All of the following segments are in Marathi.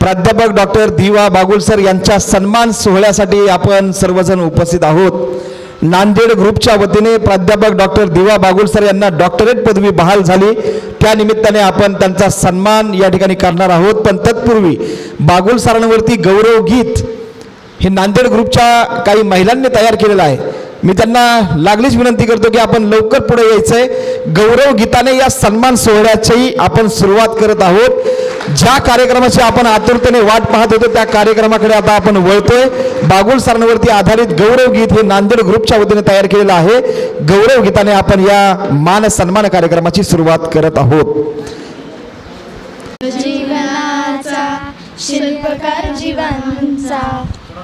प्राध्यापक डॉक्टर दिवा बागुल सर यांच्या सन्मान सोहळ्यासाठी आपण सर्वजण उपस्थित आहोत. नांदेड ग्रुपच्या वतीने प्राध्यापक डॉक्टर दिवा बागुल सर यांना डॉक्टरेट पदवी बहाल झाली. त्या निमित्ताने आपण त्यांचा सन्मान या ठिकाणी करणार आहोत. पण तत्पूर्वी बागुल सरांवरती गौरव गीत हे नांदेड ग्रुपच्या काही महिलांनी तयार केलेलं आहे. मी त्यांना लागलीच विनंती करतो की आपण लवकर पुढे यायचंय. गौरव गीताने या सन्मान सोहळ्याची आपण सुरुवात करत आहोत. ज्या कार्यक्रमाची आपण आतुरतेने वाट पाहत होतो त्या कार्यक्रमाकडे आता आपण वळतोय. बागुल सरांवरती आधारित गौरव गीत हे नांदेड ग्रुपच्या वतीने तयार केलेलं आहे. गौरव गीताने आपण या मान सन्मान कार्यक्रमाची सुरुवात करत आहोत. जीवनाचा शिल्पकार जीवांचा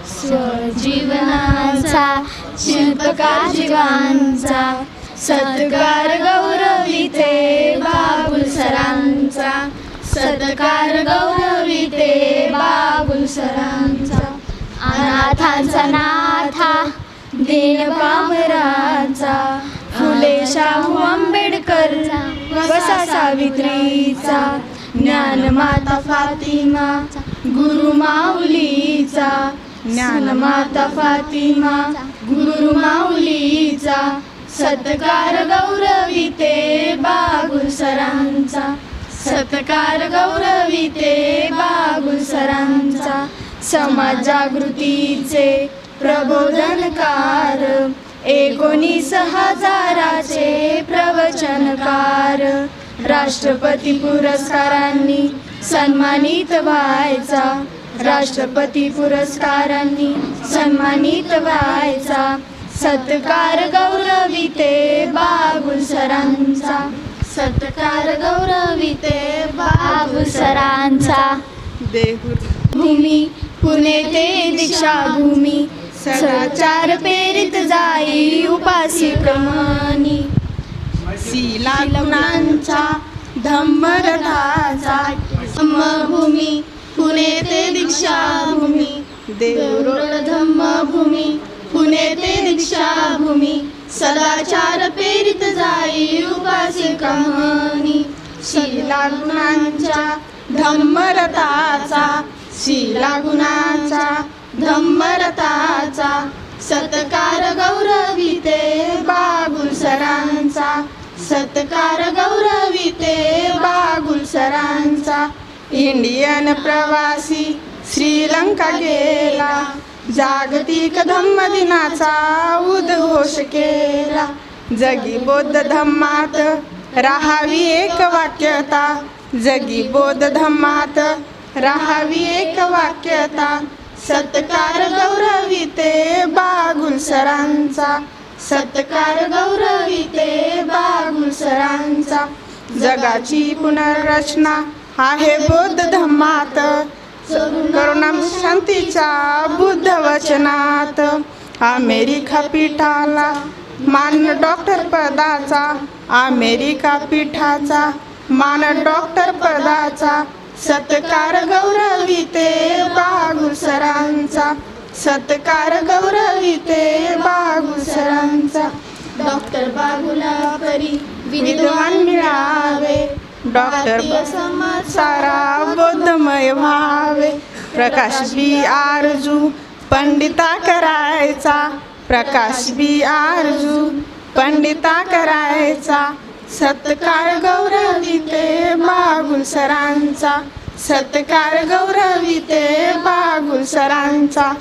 स्वजीवनाचा शिल्पकार जीवांचा सत्कार गौरविते बाबुल सरांचा सत्कार गौरविते बाबुल सरांचा. अनाथांचा नाथा दीन पामराचा फुले शाहू आंबेडकरचा वसा सावित्रीचा ज्ञानमाता फातिमा गुरु माऊलीचा ज्ञानमाता फातिमा गुरु माऊलीचा सत्कार गौरविते बागुसरांचा सत्कार गौरविते बागुसरांचा समाज जागृतीचे प्रबोधनकार एकोणीस हजाराचे प्रवचनकार राष्ट्रपती पुरस्कारांनी सन्मानित व्हायचा. राष्ट्रपती पुरस्कारांनी सन्मानित व्हायचा. सत्कार गौरविते बागुल सरांचा. सत्कार गौरविते बागुल सरांचा. भूमी पुणे ते दीक्षाभूमी सदाचार प्रेरित जाई उपासी क्रमणी शिला गुणांचा धम्मरथाचा धम्मभूमी पुणे ते दीक्षाभूमी देवरोड धम्मभूमी पुणे ते दीक्षाभूमी सदाचार प्रेरित जाई उपासी कहाणी. शीला गुणांच्या धम्मरताचा शीला सत्कार गौरविते बागुल सरांचा सत्कार इंडियन प्रवासी श्रीलंका गेला. जागतिक धम्म दिनाचा उद्घोष केला. जगी बौद्ध धम्मात राहावी एक वाक्यता. जगी बौद्ध धम्मात राहावी एक वाक्यता. सत्कार गौरविते बागुल सरांचा. सत्कार गौरविते बागुल सरांचा. जगाची पुनर्रचना आहे बुद्ध धम्मात. करुणा शांतीच्या बुद्ध वचनात. अमेरिका पीठाला मान डॉक्टर पदाचा. अमेरिका पीठाचा मान डॉक्टर पदाचा. सत्कार गौरविते बागुल सरांचा. सत्कार गौरविते बागुल सरांचा. डॉक्टर बागुला परी विद्वान मिळावे. डॉक्टर सारा बोधमय व्हावे. प्रकाश बी आरजू पंडिता करायचा. प्रकाश बी आरजू पंडिता करायचा. सत्कार गौरविते बागुल सरांचा. सत्कार गौरविते बागुल सरांचा.